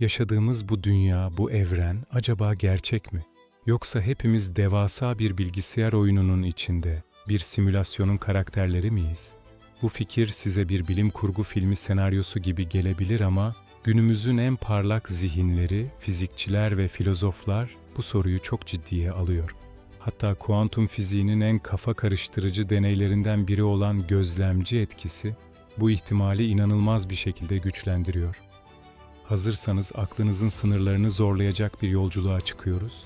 Yaşadığımız bu dünya, bu evren acaba gerçek mi? Yoksa hepimiz devasa bir bilgisayar oyununun içinde, bir simülasyonun karakterleri miyiz? Bu fikir size bir bilim kurgu filmi senaryosu gibi gelebilir ama günümüzün en parlak zihinleri, fizikçiler ve filozoflar bu soruyu çok ciddiye alıyor. Hatta kuantum fiziğinin en kafa karıştırıcı deneylerinden biri olan gözlemci etkisi bu ihtimali inanılmaz bir şekilde güçlendiriyor. Hazırsanız aklınızın sınırlarını zorlayacak bir yolculuğa çıkıyoruz.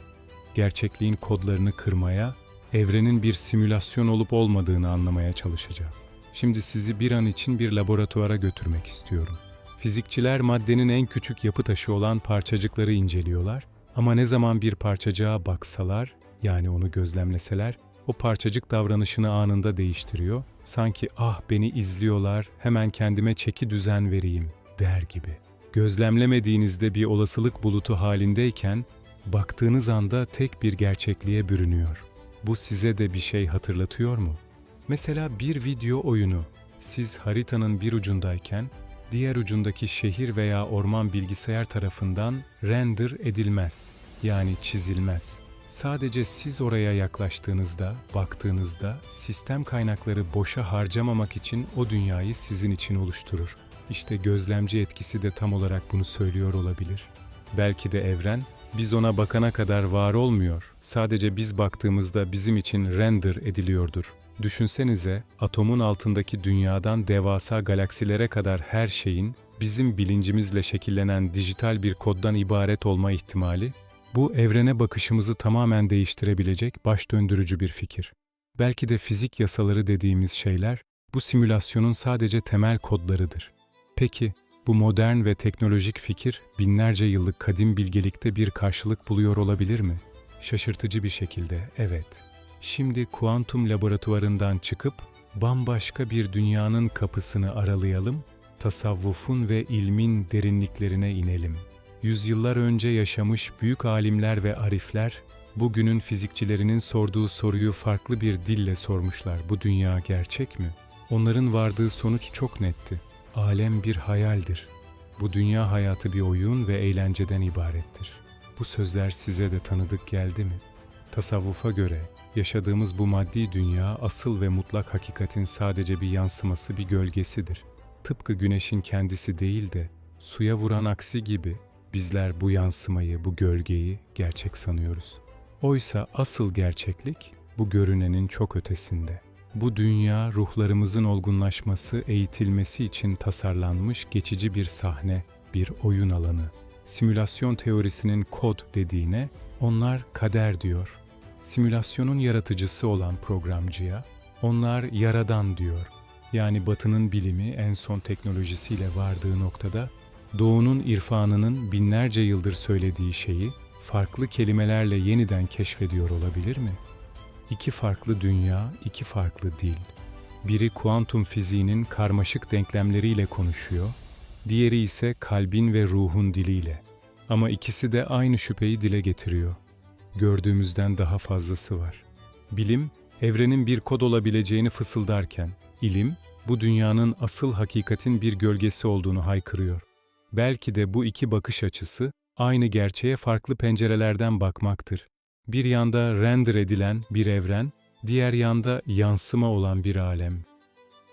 Gerçekliğin kodlarını kırmaya, evrenin bir simülasyon olup olmadığını anlamaya çalışacağız. Şimdi sizi bir an için bir laboratuvara götürmek istiyorum. Fizikçiler maddenin en küçük yapı taşı olan parçacıkları inceliyorlar ama ne zaman bir parçacığa baksalar, yani onu gözlemleseler, o parçacık davranışını anında değiştiriyor. Sanki ah beni izliyorlar, hemen kendime çeki düzen vereyim der gibi. Gözlemlemediğinizde bir olasılık bulutu halindeyken baktığınız anda tek bir gerçekliğe bürünüyor. Bu size de bir şey hatırlatıyor mu? Mesela bir video oyunu. Siz haritanın bir ucundayken diğer ucundaki şehir veya orman bilgisayar tarafından render edilmez. Yani çizilmez. Sadece siz oraya yaklaştığınızda, baktığınızda sistem kaynakları boşa harcamamak için o dünyayı sizin için oluşturur. İşte gözlemci etkisi de tam olarak bunu söylüyor olabilir. Belki de evren biz ona bakana kadar var olmuyor. Sadece biz baktığımızda bizim için render ediliyordur. Düşünsenize atomun altındaki dünyadan devasa galaksilere kadar her şeyin bizim bilincimizle şekillenen dijital bir koddan ibaret olma ihtimali bu evrene bakışımızı tamamen değiştirebilecek baş döndürücü bir fikir. Belki de fizik yasaları dediğimiz şeyler bu simülasyonun sadece temel kodlarıdır. Peki bu modern ve teknolojik fikir binlerce yıllık kadim bilgelikte bir karşılık buluyor olabilir mi? Şaşırtıcı bir şekilde evet. Şimdi kuantum laboratuvarından çıkıp bambaşka bir dünyanın kapısını aralayalım, tasavvufun ve ilmin derinliklerine inelim. Yüzyıllar önce yaşamış büyük alimler ve arifler, bugünün fizikçilerinin sorduğu soruyu farklı bir dille sormuşlar. Bu dünya gerçek mi? Onların vardığı sonuç çok netti. Alem bir hayaldir. Bu dünya hayatı bir oyun ve eğlenceden ibarettir. Bu sözler size de tanıdık geldi mi? Tasavvufa göre yaşadığımız bu maddi dünya asıl ve mutlak hakikatin sadece bir yansıması, bir gölgesidir. Tıpkı güneşin kendisi değil de suya vuran aksi gibi bizler bu yansımayı, bu gölgeyi gerçek sanıyoruz. Oysa asıl gerçeklik bu görünenin çok ötesinde. Bu dünya ruhlarımızın olgunlaşması, eğitilmesi için tasarlanmış geçici bir sahne, bir oyun alanı. Simülasyon teorisinin kod dediğine onlar kader diyor. Simülasyonun yaratıcısı olan programcıya onlar yaradan diyor. Yani batının bilimi en son teknolojisiyle vardığı noktada Doğu'nun irfanının binlerce yıldır söylediği şeyi farklı kelimelerle yeniden keşfediyor olabilir mi? İki farklı dünya, iki farklı dil. Biri kuantum fiziğinin karmaşık denklemleriyle konuşuyor, diğeri ise kalbin ve ruhun diliyle. Ama ikisi de aynı şüpheyi dile getiriyor. Gördüğümüzden daha fazlası var. Bilim, evrenin bir kod olabileceğini fısıldarken, ilim, bu dünyanın asıl hakikatin bir gölgesi olduğunu haykırıyor. Belki de bu iki bakış açısı aynı gerçeğe farklı pencerelerden bakmaktır. Bir yanda render edilen bir evren, diğer yanda yansıma olan bir alem.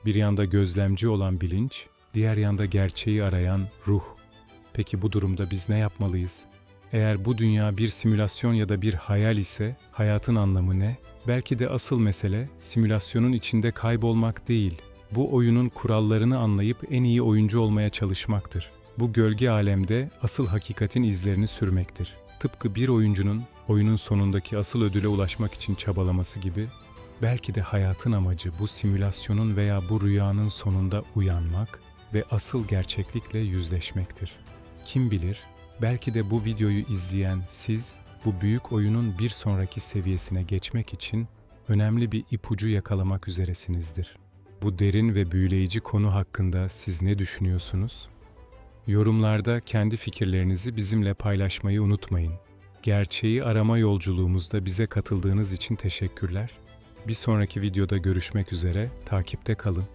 Bir yanda gözlemci olan bilinç, diğer yanda gerçeği arayan ruh. Peki bu durumda biz ne yapmalıyız? Eğer bu dünya bir simülasyon ya da bir hayal ise hayatın anlamı ne? Belki de asıl mesele simülasyonun içinde kaybolmak değil, bu oyunun kurallarını anlayıp en iyi oyuncu olmaya çalışmaktır bu gölge alemde asıl hakikatin izlerini sürmektir. Tıpkı bir oyuncunun oyunun sonundaki asıl ödüle ulaşmak için çabalaması gibi, belki de hayatın amacı bu simülasyonun veya bu rüyanın sonunda uyanmak ve asıl gerçeklikle yüzleşmektir. Kim bilir, belki de bu videoyu izleyen siz, bu büyük oyunun bir sonraki seviyesine geçmek için önemli bir ipucu yakalamak üzeresinizdir. Bu derin ve büyüleyici konu hakkında siz ne düşünüyorsunuz? Yorumlarda kendi fikirlerinizi bizimle paylaşmayı unutmayın. Gerçeği arama yolculuğumuzda bize katıldığınız için teşekkürler. Bir sonraki videoda görüşmek üzere, takipte kalın.